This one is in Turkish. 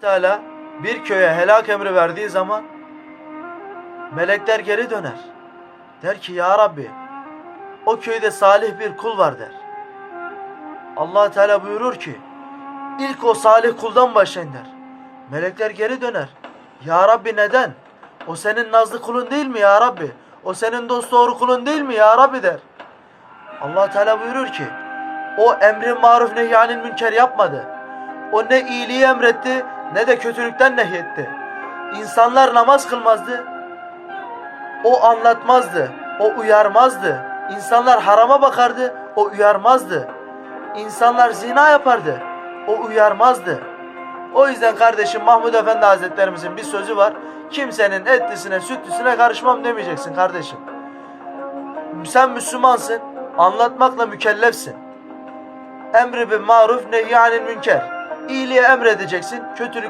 Teala bir köye helak emri verdiği zaman melekler geri döner. Der ki ya Rabbi o köyde salih bir kul var der. allah Teala buyurur ki ilk o salih kuldan başlayın der. Melekler geri döner. Ya Rabbi neden? O senin nazlı kulun değil mi ya Rabbi? O senin dost doğru kulun değil mi ya Rabbi der. allah Teala buyurur ki o emri maruf nehyanil münker yapmadı. O ne iyiliği emretti ne de kötülükten nehyetti. İnsanlar namaz kılmazdı. O anlatmazdı. O uyarmazdı. İnsanlar harama bakardı. O uyarmazdı. İnsanlar zina yapardı. O uyarmazdı. O yüzden kardeşim Mahmud Efendi Hazretlerimizin bir sözü var. Kimsenin etlisine sütlüsüne karışmam demeyeceksin kardeşim. Sen Müslümansın. Anlatmakla mükellefsin. Emri bil maruf nehyanil münker. İyiliği emredeceksin, kötülük